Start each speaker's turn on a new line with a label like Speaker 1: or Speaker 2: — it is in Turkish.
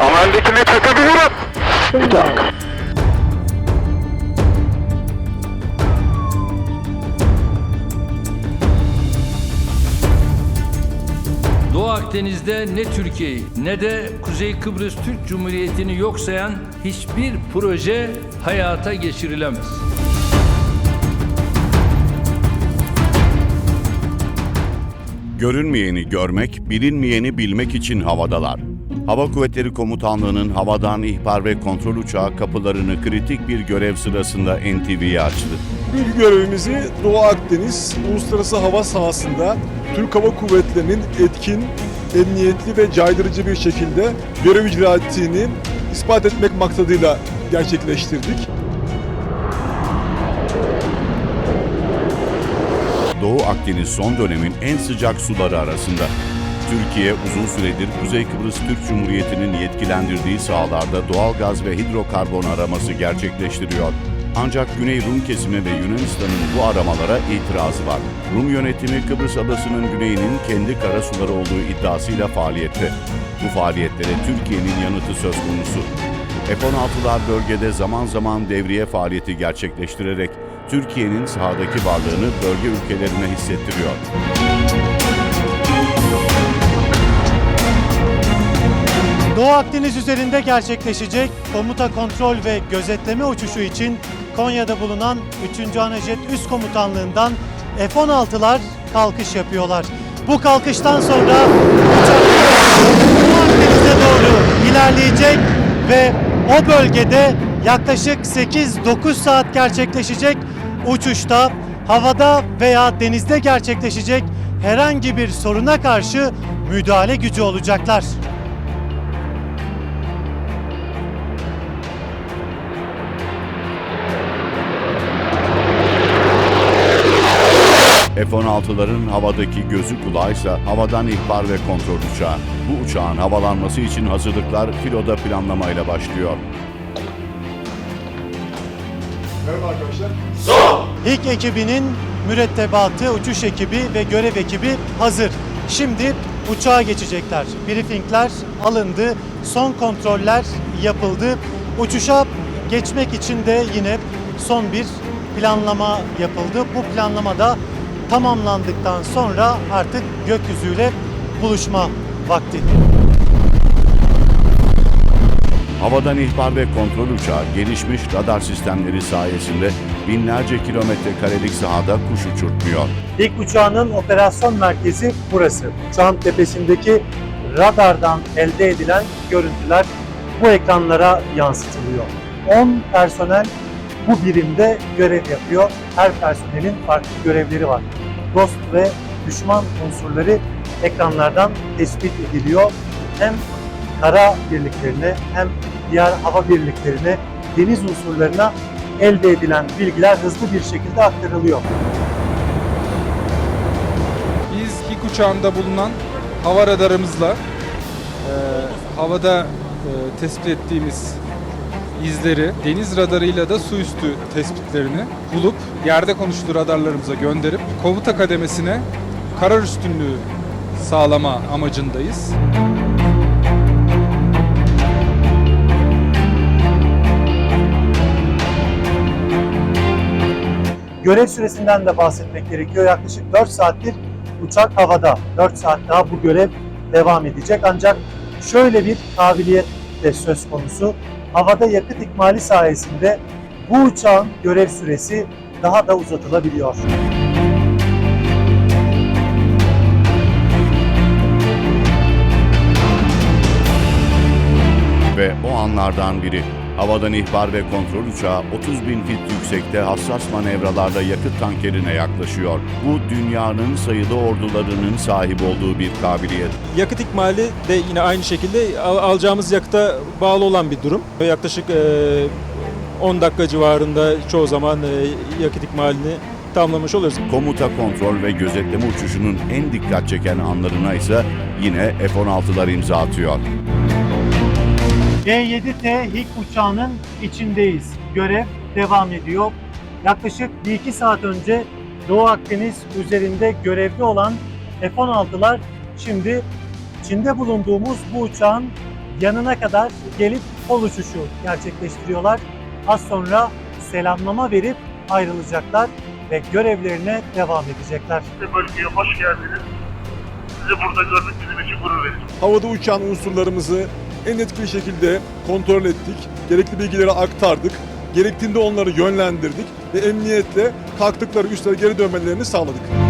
Speaker 1: Ama öndekini takabilirim. Bir dakika.
Speaker 2: Doğu Akdeniz'de ne Türkiye'yi ne de Kuzey Kıbrıs Türk Cumhuriyeti'ni yok sayan hiçbir proje hayata geçirilemez.
Speaker 3: Görünmeyeni görmek, bilinmeyeni bilmek için havadalar. Hava Kuvvetleri Komutanlığı'nın havadan ihbar ve kontrol uçağı kapılarını kritik bir görev sırasında NTV'ye açtı.
Speaker 4: Bir görevimizi Doğu Akdeniz Uluslararası Hava Sahası'nda Türk Hava Kuvvetleri'nin etkin, emniyetli ve caydırıcı bir şekilde görev icra ettiğini ispat etmek maksadıyla gerçekleştirdik.
Speaker 3: Doğu Akdeniz son dönemin en sıcak suları arasında. Türkiye uzun süredir Kuzey Kıbrıs Türk Cumhuriyeti'nin yetkilendirdiği sahalarda doğal gaz ve hidrokarbon araması gerçekleştiriyor. Ancak Güney Rum kesimi ve Yunanistan'ın bu aramalara itirazı var. Rum yönetimi Kıbrıs adasının güneyinin kendi karasuları olduğu iddiasıyla faaliyette. Bu faaliyetlere Türkiye'nin yanıtı söz konusu. F-16'lar bölgede zaman zaman devriye faaliyeti gerçekleştirerek Türkiye'nin sahadaki varlığını bölge ülkelerine hissettiriyor.
Speaker 5: Doğu Akdeniz üzerinde gerçekleşecek komuta kontrol ve gözetleme uçuşu için Konya'da bulunan 3. Anajet Üst Komutanlığından F-16'lar kalkış yapıyorlar. Bu kalkıştan sonra Doğu Akdeniz'e doğru ilerleyecek ve o bölgede yaklaşık 8-9 saat gerçekleşecek uçuşta havada veya denizde gerçekleşecek herhangi bir soruna karşı müdahale gücü olacaklar.
Speaker 3: F-16'ların havadaki gözü kulağıysa havadan ihbar ve kontrol uçağı. Bu uçağın havalanması için hazırlıklar filoda planlamayla başlıyor.
Speaker 4: Merhaba arkadaşlar.
Speaker 5: İlk ekibinin mürettebatı, uçuş ekibi ve görev ekibi hazır. Şimdi uçağa geçecekler. Briefingler alındı, son kontroller yapıldı. Uçuşa geçmek için de yine son bir planlama yapıldı. Bu planlamada tamamlandıktan sonra artık gökyüzüyle buluşma vakti.
Speaker 3: Havadan ihbar ve kontrol uçağı gelişmiş radar sistemleri sayesinde binlerce kilometre karelik sahada kuş uçurtmuyor.
Speaker 5: İlk uçağının operasyon merkezi burası. Uçağın tepesindeki radardan elde edilen görüntüler bu ekranlara yansıtılıyor. 10 personel bu birimde görev yapıyor. Her personelin farklı görevleri var. Dost ve düşman unsurları ekranlardan tespit ediliyor. Hem kara birliklerine hem diğer hava birliklerine, deniz unsurlarına elde edilen bilgiler hızlı bir şekilde aktarılıyor.
Speaker 6: Biz ilk uçağında bulunan hava radarımızla e, havada e, tespit ettiğimiz izleri deniz radarıyla da su üstü tespitlerini bulup yerde konuştuğu radarlarımıza gönderip komuta kademesine karar üstünlüğü sağlama amacındayız.
Speaker 5: Görev süresinden de bahsetmek gerekiyor. Yaklaşık 4 saattir uçak havada. 4 saat daha bu görev devam edecek. Ancak şöyle bir kabiliyet de söz konusu. Havada yakıt ikmali sayesinde bu uçağın görev süresi daha da uzatılabiliyor.
Speaker 3: Ve o anlardan biri havadan ihbar ve kontrol uçağı 30 bin fit yüksekte hassas manevralarla yakıt tankerine yaklaşıyor. Bu dünyanın sayılı ordularının sahip olduğu bir kabiliyet.
Speaker 7: Yakıt ikmali de yine aynı şekilde al- alacağımız yakıta bağlı olan bir durum. Yaklaşık e, 10 dakika civarında çoğu zaman e, yakıt ikmalini tamamlamış oluyoruz.
Speaker 3: Komuta kontrol ve gözetleme uçuşunun en dikkat çeken anlarına ise yine F-16'lar imza atıyor.
Speaker 5: G7T HİK uçağının içindeyiz. Görev devam ediyor. Yaklaşık 1-2 saat önce Doğu Akdeniz üzerinde görevli olan F-16'lar şimdi içinde bulunduğumuz bu uçağın yanına kadar gelip kol uçuşu gerçekleştiriyorlar. Az sonra selamlama verip ayrılacaklar ve görevlerine devam edecekler.
Speaker 1: Bölgeye hoş geldiniz. Sizi burada görmek bizim için gurur verici.
Speaker 4: Havada uçan unsurlarımızı en etkili şekilde kontrol ettik. Gerekli bilgileri aktardık. Gerektiğinde onları yönlendirdik ve emniyetle kalktıkları üstlere geri dönmelerini sağladık.